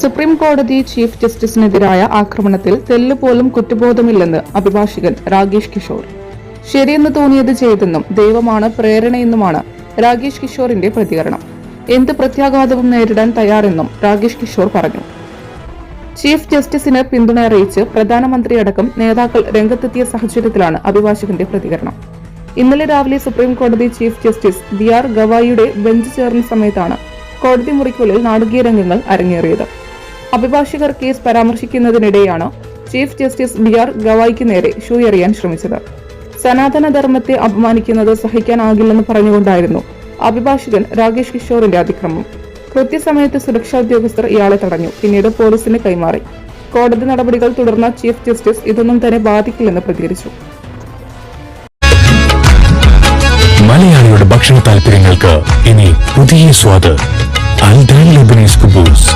Supreme കോടതി chief ജസ്റ്റിസിനെതിരായ ആക്രമണത്തിൽ തെല്ലുപോലും കുറ്റബോധമില്ലെന്ന് അഭിഭാഷകൻ രാകേഷ് കിഷോർ. ശരിയെന്ന് തോന്നിയത് ചെയ്തെന്നും ദൈവമാണ് പ്രേരണയെന്നുമാണ് രാകേഷ് കിഷോറിന്റെ പ്രതികരണം. എന്ത് പ്രത്യാഘാതവും നേരിടാൻ തയ്യാറെന്നും രാകേഷ് കിഷോർ പറഞ്ഞു. ചീഫ് ജസ്റ്റിസിന് പിന്തുണ അറിയിച്ച് പ്രധാനമന്ത്രിയടക്കം നേതാക്കൾ രംഗത്തെത്തിയ സാഹചര്യത്തിലാണ് അഭിഭാഷകന്റെ പ്രതികരണം. ഇന്നലെ രാവിലെ സുപ്രീം കോടതി ചീഫ് ജസ്റ്റിസ് ബി ആർ ഗവായിയുടെ ബെഞ്ച് ചേർന്ന സമയത്താണ് കോടതി മുറിക്കുള്ളിൽ നാടകീയ രംഗങ്ങൾ അരങ്ങേറിയത്. അഭിഭാഷകർ കേസ് പരാമർശിക്കുന്നതിനിടെയാണ് ചീഫ് ജസ്റ്റിസ് ബി ആർ ഗവായിക്ക് നേരെ ഷൂ എറിയാൻ ശ്രമിച്ചത്. സനാതന ധർമ്മത്തെ അപമാനിക്കുന്നത് സഹിക്കാനാകില്ലെന്ന് പറഞ്ഞുകൊണ്ടായിരുന്നു അഭിഭാഷകൻ രാകേഷ് കിഷോറിന്റെ അതിക്രമം. കൃത്യസമയത്ത് സുരക്ഷാ ഉദ്യോഗസ്ഥർ ഇയാളെ തടഞ്ഞു. പിന്നീട് പോലീസിന് കൈമാറി. കോടതി നടപടികൾ തുടർന്ന ചീഫ് ജസ്റ്റിസ് ഇതൊന്നും തന്നെ ബാധിക്കില്ലെന്ന് പ്രതികരിച്ചു. മലയാളിയുടെ ഭക്ഷണ താല്പര്യങ്ങൾക്ക് ഇനി പുതിയ സ്വാദ്. അൽദാൻ ലബനീസ് കുബൂസ്.